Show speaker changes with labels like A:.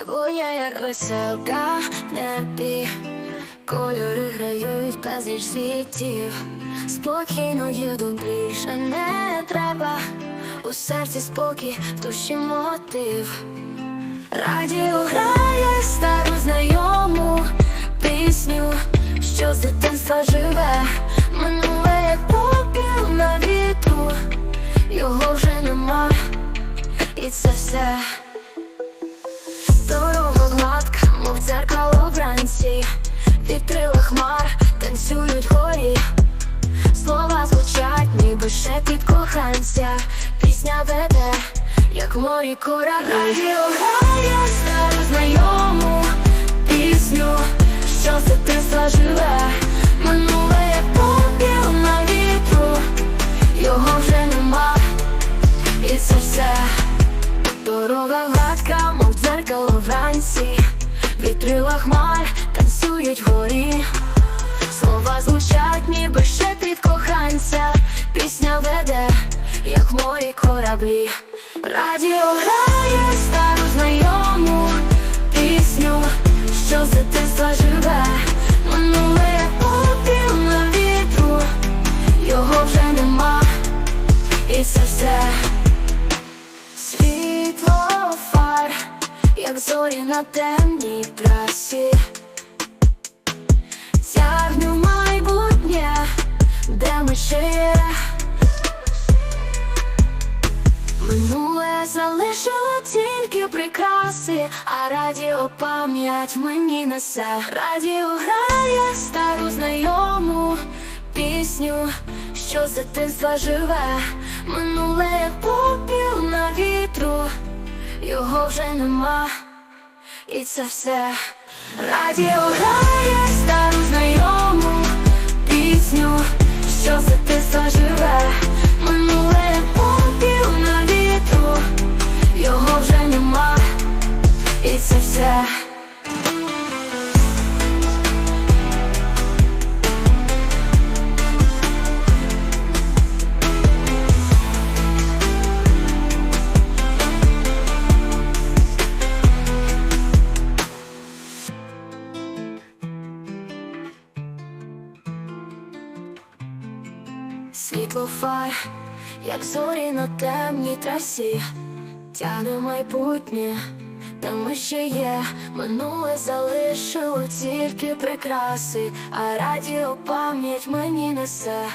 A: Небо є як веселка в небі, кольори грають безліч світів, спокійно їду більше не треба, у серці спокій, в душі мотив. Радіо грає стару знайому пісню, що з дитинства живе, минуле як попіл на вітру, його вже нема, і це все. Дзеркало вранці, вітрила хмар, танцюють горі, слова звучать, ніби шепіт коханця, пісня веде, як морі кораблі Радіо грає стару знайому пісню, що з дитинства живе, минуле попіл на його вже нема, і це все. Дорога гладка, мов дзеркало вранці, вітрила хмар, танцюють вгорі, слова звучать, ніби шепіт коханця, пісня веде, як мої кораблі. Радіо грає стару знайому пісню, що за дитинства як зорі на темній трасі, Тягне в майбутнє, де ми ще. Минуле залишило тільки прикраси, а радіо пам'ять мені несе. Радіо грає стару знайому пісню, що з дитинства живе. Його вже нема, і це все. Радіо грає стару знайому пісню, що за те живе. Минуле попів на вітру, його вже нема, і це все. Світло фар, як зорі на темній трасі, тягне майбутнє, де ми ще є, минуле залишило тільки прикраси, а радіо пам'ять мені несе.